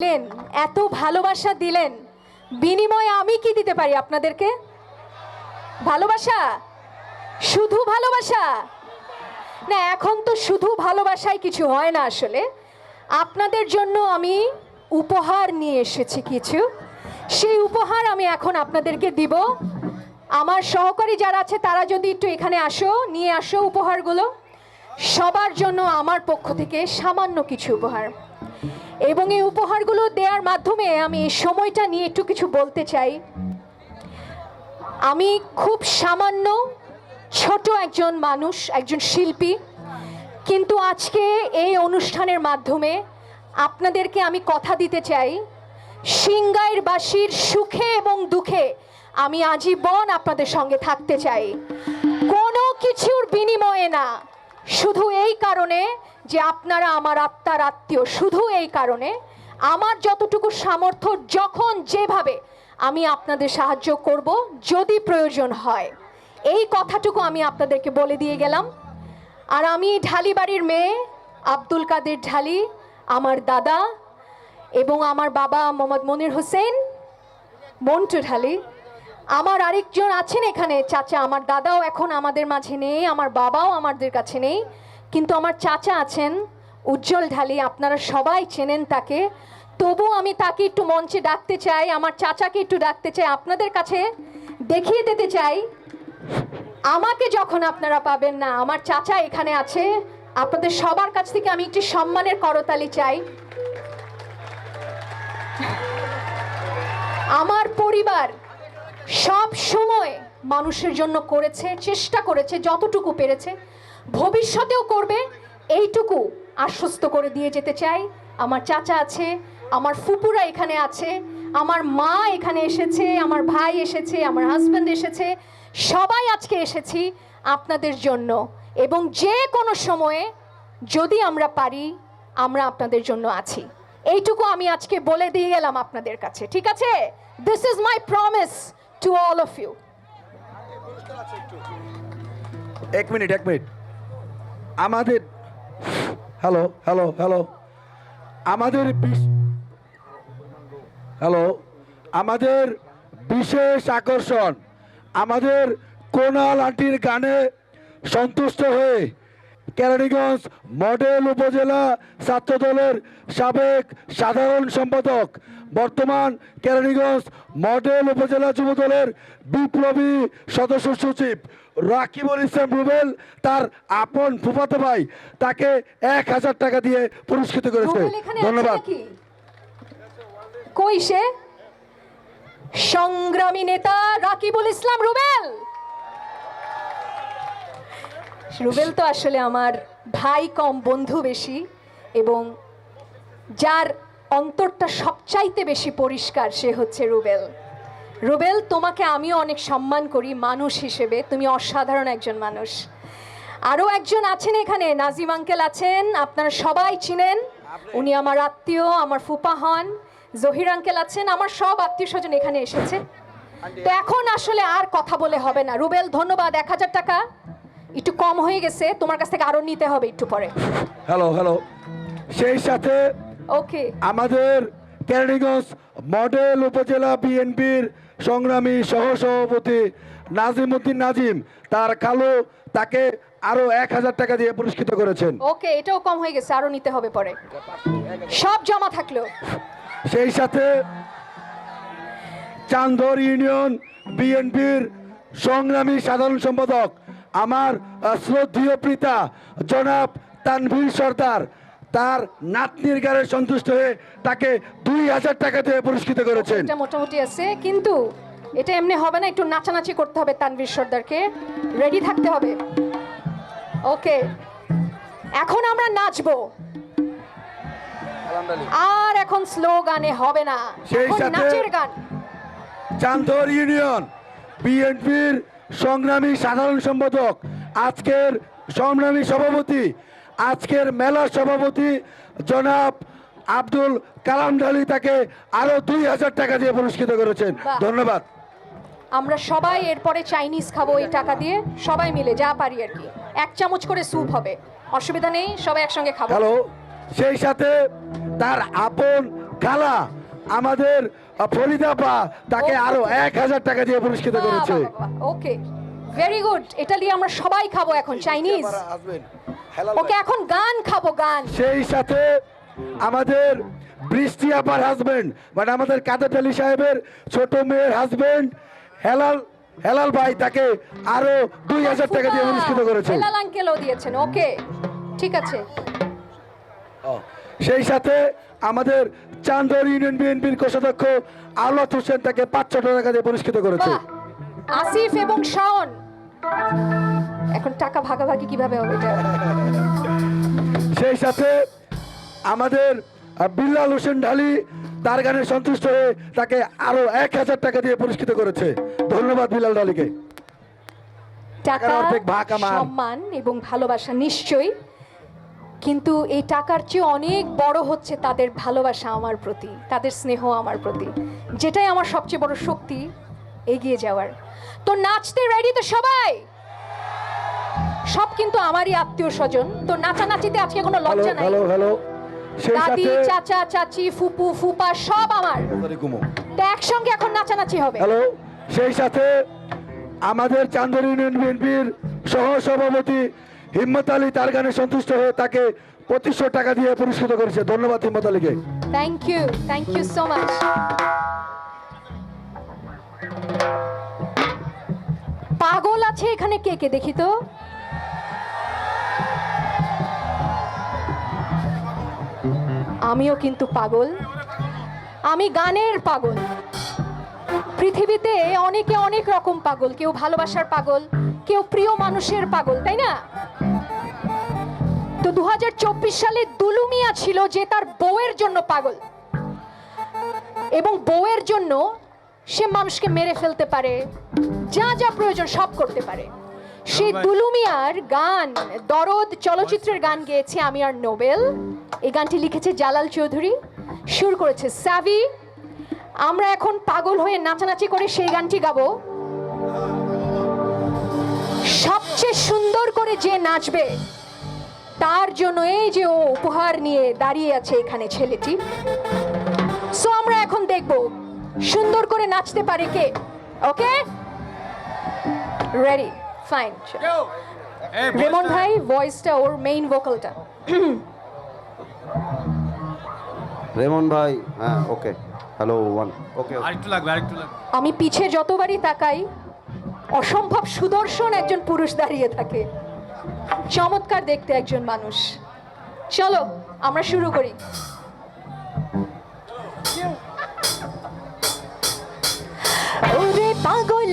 দিলেন, এত ভালোবাসা দিলেন, বিনিময়ে আমি কি দিতে পারি আপনাদেরকে? ভালোবাসা? শুধু ভালোবাসা? না, এখন তো শুধু ভালোবাসায় কিছু হয় না আসলে। আপনাদের জন্য আমি উপহার নিয়ে এসেছি কিছু। সেই উপহার আমি এখন আপনাদেরকে দিব। আমার সহকারী যারা আছে, তারা যদি একটু এখানে আসো, নিয়ে আসো উপহারগুলো। সবার জন্য আমার পক্ষ থেকে সামান্য কিছু উপহার। এবং এই উপহারগুলো দেওয়ার মাধ্যমে আমি সময়টা নিয়ে একটু কিছু বলতে চাই। আমি খুব সামান্য ছোট একজন মানুষ, একজন শিল্পী, কিন্তু আজকে এই অনুষ্ঠানের মাধ্যমে আপনাদেরকে আমি কথা দিতে চাই। সিংগাইর বাসীর সুখে এবং দুঃখে আমি আজীবন আপনাদের সঙ্গে থাকতে চাই। কোনো কিছুর বিনিময়ে না শুধু এই কারণে যে আপনারা আমার আত্মার আত্মীয়, শুধু এই কারণে আমার যতটুকু সামর্থ্য, যখন যেভাবে আমি আপনাদের সাহায্য করব, যদি প্রয়োজন হয়। এই কথাটুকু আমি আপনাদেরকে বলে দিয়ে গেলাম। আর আমি ঢালি বাড়ির মেয়ে, আব্দুল কাদের ঢালি, আমার দাদা এবং আমার বাবা মোহাম্মদ মনির হোসেন, মন্টু ঢালি আমার আরেকজন আছেন এখানে। চাচা, আমার দাদাও এখন আমাদের মাঝে নেই, আমার বাবাও আমাদের কাছে নেই। কিন্তু আমার চাচা আছেন, উজ্জ্বল ঢালি, আপনারা সবাই চেনেন তাকে। তবু আমি তাকে একটু মঞ্চে ডাকতে চাই, আমার চাচাকে একটু ডাকতে চাই, আপনাদের কাছে দেখিয়ে দিতে চাই। আমাকে যখন আপনারা পাবেন না, আমার চাচা এখানে আছে, আপনাদের সবার কাছ থেকে আমি একটি সম্মানের করতালি চাই। আমার পরিবার সব সময় মানুষের জন্য করেছে, চেষ্টা করেছে, যতটুকু পেরেছে, ভবিষ্যতেও করবে, এইটুকু আশ্বস্ত করে দিয়ে যেতে চাই। আমার চাচা আছে, আমার ফুপুরা এখানে আছে, আমার মা এখানে এসেছে, আমার ভাই এসেছে, আমার হাজব্যান্ড এসেছে, সবাই আজকে এসেছি আপনাদের জন্য। এবং যে কোনো সময়ে যদি আমরা পারি, আমরা আপনাদের জন্য আছি। এইটুকু আমি আজকে বলে দিয়ে গেলাম আপনাদের কাছে, ঠিক আছে? This is my promise to all of you এক মিনিট এক মিনিট। আমাদের হ্যালো হ্যালো হ্যালো আমাদের হ্যালো আমাদের বিশেষ আকর্ষণ। আমাদের কোনাল আন্টির গানে সন্তুষ্ট হয়ে কেরানীগঞ্জ মডেল উপজেলা ছাত্র দলের সাবেক সাধারণ সম্পাদক। বর্তমান কেরানীগঞ্জ মডেল উপজেলা যুব দলের বিপ্লবী সদস্য সচিব রাকিবুল ইসলাম রুবেল তার আপন ফুফাতো ভাই তাকে এক হাজার টাকা দিয়ে পুরস্কৃত করেছে। ধন্যবাদ। কই সে? সংগ্রামী নেতা রাকিবুল ইসলাম রুবেল! রুবেল তো আসলে আমার ভাই কম, বন্ধু বেশি, এবং যার অন্তরটা সবচাইতে বেশি পরিষ্কার সে হচ্ছে রুবেল। রুবেল, তোমাকে আমিও অনেক সম্মান করি, মানুষ হিসেবে। তুমি অসাধারণ একজন মানুষ। আরও একজন আছেন এখানে, নাজিম আঙ্কেল আছেন, আপনারা সবাই চিনেন। উনি আমার আত্মীয়, আমার ফুপা হন। জহির আঙ্কেল আছেন, আমার সব আত্মীয় স্বজন এখানে এসেছে। তো এখন আসলে আর কথা বলে হবে না। রুবেল, ধন্যবাদ, এক হাজার টাকা। একটু কম হয়ে গেছে তোমার কাছ থেকে আরও নিতে হবে একটু পরে। হ্যালো হ্যালো সেই সাথে ওকে আমাদের কেরানীগঞ্জ মডেল উপজেলা বিএনপির সংগ্রামী সহসভাপতি নাজিম উদ্দিন নাজিম তার কালো তাকে আরও এক হাজার টাকা দিয়ে পুরস্কৃত করেছেন। ওকে এটাও কম হয়ে গেছে আরও নিতে হবে পরে। সব জমা থাকল। সেই সাথে চান্দর ইউনিয়ন বিএনপির সংগ্রামী সাধারণ সম্পাদক আমার শ্রদ্ধেয় পিতা জনাব তানভীর সর্দার তার নাতনির গায়ে সন্তুষ্ট হয়ে তাকে দুই হাজার টাকা দিয়ে পুরস্কৃত করেছেন। এটা মোটামুটি আছে কিন্তু এটা এমনি হবে না একটু নাচানাচি করতে হবে তানভীর সর্দারকে। রেডি থাকতে হবে। ওকে এখন আমরা নাচবো। আর এখন স্লো গানে হবে না। সেই সাথে- নাচের গান। চান্দর ইউনিয়ন বিএনপির সংগ্রামী সাধারণ সম্পাদক আজকের সংগ্রামী সভাপতি আজকের মেলার সভাপতি জনাব আব্দুল কালাম ডালি তাকে আরও দুই হাজার টাকা দিয়ে পুরস্কৃত করেছেন। ধন্যবাদ। আমরা সবাই এরপরে চাইনিজ খাব এই টাকা দিয়ে সবাই মিলে যা পারি আর কি। এক চামচ করে স্যুপ হবে। অসুবিধা নেই সবাই একসঙ্গে খাব। হ্যালো সেই সাথে তার আপন খালা আমাদের ফরিদা পা তাকে. আরও এক হাজার টাকা দিয়ে পুরস্কৃত করেছে। ওকে ভেরি গুড এটা দিয়ে আমরা সবাই খাব এখন চাইনিজ ওকে এখন গান খাব গান। সেই সাথে আমাদের বৃষ্টি আপার হাজবেন্ড মানে আমাদের কাদের আলী সাহেবের ছোট মেয়ের হাজবেন্ড হেলাল হেলাল ভাই তাকে আরও দুই হাজার টাকা দিয়ে পুরস্কৃত করেছে হেলাল আঙ্কেলও দিয়েছেন ওকে ঠিক আছে। সেই সাথে আমাদের চান্দর ইউনিয়ন বিএনপির কোষাধ্যক্ষ আওলাদ হোসেন তাকে পাঁচশো টাকা দিয়ে পুরস্কৃত করেছে। আসিফ এবং শাওন। এখন টাকা ভাগাভাগি কীভাবে হবে সেই সাথে আমাদের বিল্লাল হোসেন ঢালি তার গানে সন্তুষ্ট হয়ে তাকে আরও এক হাজার টাকা দিয়ে পুরস্কৃত করেছে। ধন্যবাদ বিল্লাল ঢালিকে। টাকা। সম্মান এবং ভালোবাসা নিশ্চয়ই। কিন্তু এই টাকার চেয়ে অনেক বড় হচ্ছে তাদের ভালোবাসা আমার প্রতি তাদের স্নেহ আমার প্রতি। যেটাই আমার সবচেয়ে বড় শক্তি এগিয়ে যাওয়ার। তো নাচতে রেডি তো সবাই? সব কিন্তু আমারই আত্মীয় স্বজন। তো নাচানাচিতে আজকে কোনো লজ্জা নাই। Hello hello. দাদি চাচা চাচি ফুপু ফুপা সব আমার। তো একসঙ্গে এখন নাচানাচি হবে। হ্যালো সেই সাথে আমাদের চান্দর ইউনিয়ন বিএনপির সহ সভাপতি হিম্মত আলী তার গানে সন্তুষ্ট হয়ে তাকে পঁচিশশো টাকা দিয়ে পুরস্কৃত করেছে। ধন্যবাদ হিম্মত আলীকে। Thank you thank you so much পাগল আছে এখানে কে কে? দেখি তো। আমিও কিন্তু পাগল। আমি গানের পাগল। পৃথিবীতে অনেকে অনেক রকম পাগল। কেউ ভালোবাসার পাগল, কেউ প্রিয় মানুষের পাগল, তাই না? তো দু হাজার চব্বিশ সালে দুলুমিয়া ছিল যে তার বউয়ের জন্য পাগল। এবং বউয়ের জন্য সে মানুষকে মেরে ফেলতে পারে যা যা প্রয়োজন সব করতে পারে। সেই দুলুমিয়ার গান দরদ চলচ্চিত্রের গান গেয়েছে আমি আর নোবেল। এই গানটি লিখেছে জালাল চৌধুরী সুর করেছে সাভি। আমরা এখন পাগল হয়ে নাচানাচি করে সেই গানটি গাবো। সবচেয়ে সুন্দর করে যে নাচবে তার জন্য এই যে ও উপহার নিয়ে দাঁড়িয়ে আছে এখানে ছেলেটি। সো আমরা এখন দেখব সুন্দর করে নাচতে পারে কে? ওকে রেডি ফাইন রেমন ভাই ভয়েসটা ওর মেইন ভোকালটা রেমন ভাই হ্যাঁ ওকে হ্যালো ওয়ান ওকে আরেকটু লাগবে আরেকটু লাগবে। আমি পিছে যতবারই তাকাই অসম্ভব সুদর্শন একজন পুরুষ দাঁড়িয়ে থাকে। চমৎকার দেখতে একজন মানুষ। চলো আমরা শুরু করি। ওরে পাগল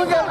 Look at